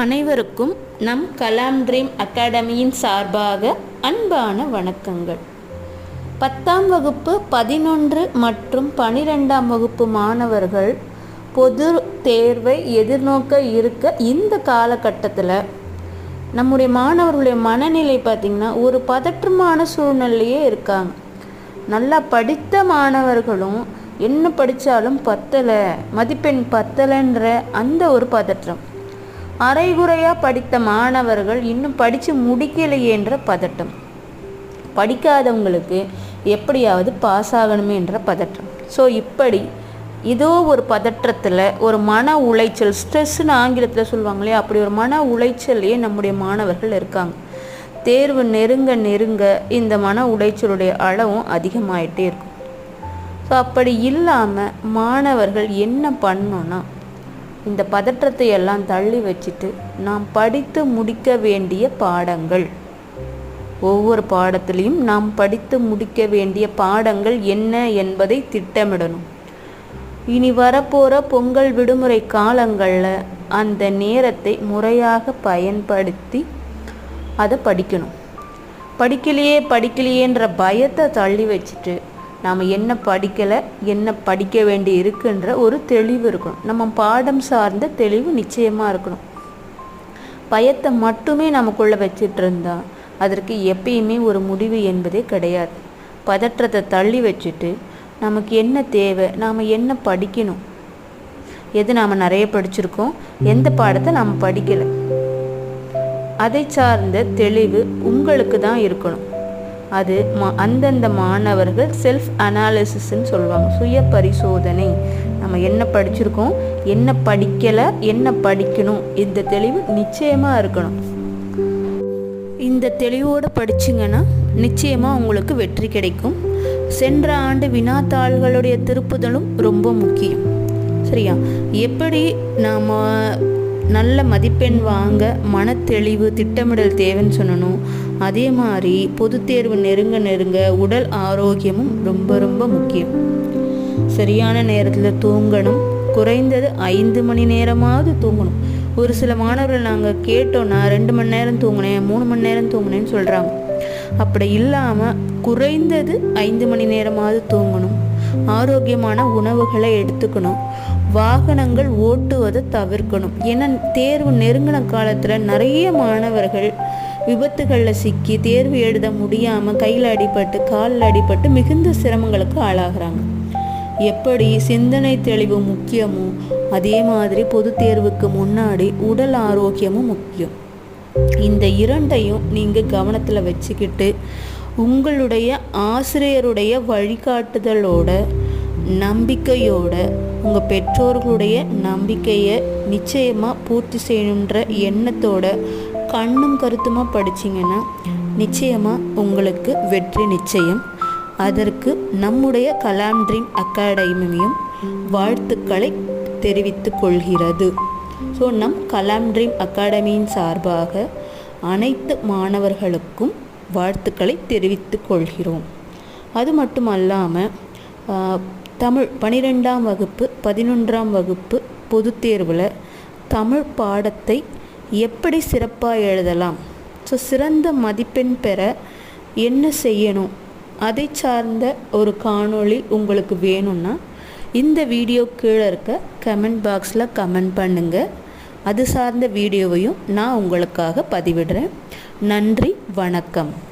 அனைவருக்கும் நம் கலாம் ட்ரீம் அகாடமியின் சார்பாக அன்பான வணக்கங்கள். பத்தாம் வகுப்பு பதினொன்று மற்றும் பனிரெண்டாம் வகுப்பு மாணவர்கள் பொது தேர்வை எதிர்நோக்க இருக்க இந்த காலகட்டத்தில் நம்முடைய மாணவர்களுடைய மனநிலை பார்த்திங்கன்னா ஒரு பதற்றமான சூழ்நிலையே இருக்காங்க. நல்லா படித்த மாணவர்களும் என்ன படித்தாலும் பத்தலை மதிப்பெண் பத்தலைன்ற அந்த ஒரு பதற்றம். அரைகுறையாக படித்த மாணவர்கள் இன்னும் படித்து முடிக்கலையேன்ற பதட்டம். படிக்காதவங்களுக்கு எப்படியாவது பாஸ் ஆகணுமே என்ற பதற்றம் ஸோ இப்படி இதோ ஒரு பதற்றத்தில் ஒரு மன உளைச்சல் ஸ்ட்ரெஸ்ன்னு ஆங்கிலத்தில் சொல்லுவாங்க இல்லையா அப்படி ஒரு மன உளைச்சல்லையே நம்முடைய மாணவர்கள் இருக்காங்க. தேர்வு நெருங்க நெருங்க இந்த மன உளைச்சலுடைய அளவும் அதிகமாயிட்டே இருக்கும். ஸோ அப்படி இல்லாமல் மாணவர்கள் என்ன பண்ணணும்னா இந்த பதற்றத்தை எல்லாம் தள்ளி வச்சுட்டு நாம் படித்து முடிக்க வேண்டிய பாடங்கள். ஒவ்வொரு பாடத்திலையும் நாம் படித்து முடிக்க வேண்டிய பாடங்கள் என்ன என்பதை திட்டமிடணும். இனி வரப்போகிற பொங்கல் விடுமுறை காலங்களில் அந்த நேரத்தை முறையாக பயன்படுத்தி அதை படிக்கணும். படிக்கலையே படிக்கலையேன்ற பயத்தை தள்ளி வச்சுட்டு நாம் என்ன படிக்கலை என்ன படிக்க வேண்டி இருக்குன்ற ஒரு தெளிவு இருக்கணும். நம்ம பாடம் சார்ந்த தெளிவு நிச்சயமாக இருக்கணும். பயத்தை மட்டுமே நமக்குள்ளே வச்சிட்டு இருந்தா அதற்கு எப்பயுமே ஒரு முடிவு என்பதே கிடையாது. பதற்றத்தை தள்ளி வச்சுட்டு நமக்கு என்ன தேவை நாம் என்ன படிக்கணும்? எது நாம் நிறைய படிச்சிருக்கோம் எந்த பாடத்தை நாம் படிக்கலை? அதை சார்ந்த தெளிவு உங்களுக்கு தான் இருக்கணும். அது மா அந்தந்த மாணவர்கள் செல்ஃப் அனாலிசிஸ்ன்னு சொல்லுவாங்க சுய பரிசோதனை நம்ம என்ன படிச்சிருக்கோம் என்ன படிக்கலை என்ன படிக்கணும் இந்த தெளிவு நிச்சயமாக இருக்கணும். இந்த தெளிவோடு படிச்சிங்கன்னா நிச்சயமாக உங்களுக்கு வெற்றி கிடைக்கும். சென்ற ஆண்டு வினாத்தாள்களுடைய திருப்புதலும் ரொம்ப முக்கியம். சரியா? எப்படி நாம் நல்ல மதிப்பெண் வாங்க மனத்தெளிவு திட்டமிடல் தேவைன்னு சொன்னணும் அதே மாதிரி பொது தேர்வு நெருங்க நெருங்க உடல் ஆரோக்கியமும் ரொம்ப ரொம்ப முக்கியம். சரியான நேரத்தில் தூங்கணும். குறைந்தது ஐந்து மணி நேரமாவது தூங்கணும். ஒரு சில மாணவர்கள் நாங்கள் கேட்டோன்னா ரெண்டு மணி நேரம் தூங்கினேன் மூணு மணி நேரம் தூங்கினேன்னு சொல்கிறாங்க அப்படி இல்லாமல் குறைந்தது ஐந்து மணி நேரமாவது தூங்கணும். ஆரோக்கியமான உணவுகளை எடுத்துக்கணும். வாகனங்கள் ஓட்டுவதை தவிர்க்கணும். ஏன்னா தேர்வு நெருங்கின காலத்தில் நிறைய மாணவர்கள் விபத்துகளில் சிக்கி தேர்வு எழுத முடியாமல் கையில் அடிபட்டு காலில் அடிபட்டு மிகுந்த சிரமங்களுக்கு ஆளாகிறாங்க. எப்படி சிந்தனை தெளிவு முக்கியமோ அதே மாதிரி பொது தேர்வுக்கு முன்னாடி உடல் ஆரோக்கியமும் முக்கியம். இந்த இரண்டையும் நீங்கள் கவனத்தில் வச்சுக்கிட்டு உங்களுடைய ஆசிரியருடைய வழிகாட்டுதலோட நம்பிக்கையோட உங்கள் பெற்றோர்களுடைய நம்பிக்கையை நிச்சயமாக பூர்த்தி செய்யணுன்ற எண்ணத்தோட கண்ணும் கருத்துமாக படிச்சிங்கன்னா நிச்சயமாக உங்களுக்கு வெற்றி நிச்சயம். அதற்கு நம்முடைய கலாம் ட்ரீம் அகாடமியும் வாழ்த்துக்களை தெரிவித்து கொள்கிறது. ஸோ நம் கலாம் ட்ரீம் அகாடமியின் சார்பாக அனைத்து மாணவர்களுக்கும் வாழ்த்துக்களை தெரிவித்துக் கொள்கிறோம். அது மட்டும் அல்லாமல் தமிழ் பனிரெண்டாம் வகுப்பு பதினொன்றாம் வகுப்பு பொது தேர்வில் தமிழ் பாடத்தை எப்படி சிறப்பாக எழுதலாம்? ஸோ சிறந்த மதிப்பெண் பெற என்ன செய்யணும்? அதை சார்ந்த ஒரு காணொளி உங்களுக்கு வேணும்னா இந்த வீடியோ கீழே இருக்க கமெண்ட் பாக்ஸில் கமெண்ட் பண்ணுங்கள் அது சார்ந்த வீடியோவையும் நான் உங்களுக்காக பதிவிடுறேன். நன்றி வணக்கம்.